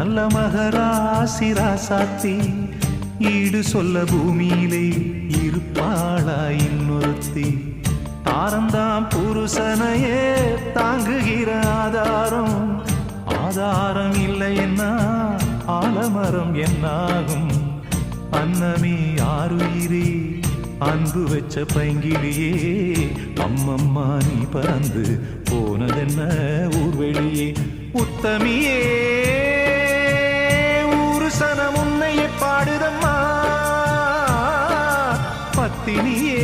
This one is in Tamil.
நல்ல மகராசி ராசாத்தி ஈடு சொல்ல பூமியிலே இருப்பாளா இன்னொருத்தி? தாரந்தாம் புருஷனையே தாங்குகிற ஆதாரம். ஆதாரம் இல்லை என்ன? ஆலமரம் என்னாகும்? அன்னமே ஆறுயிரே அன்பு வச்ச பைங்கிலியே அம்மம்மா நீ பறந்து போனதென்ன? ஊர்வெளியே உத்தமியே. பாடுதம்மா. பத்தினியே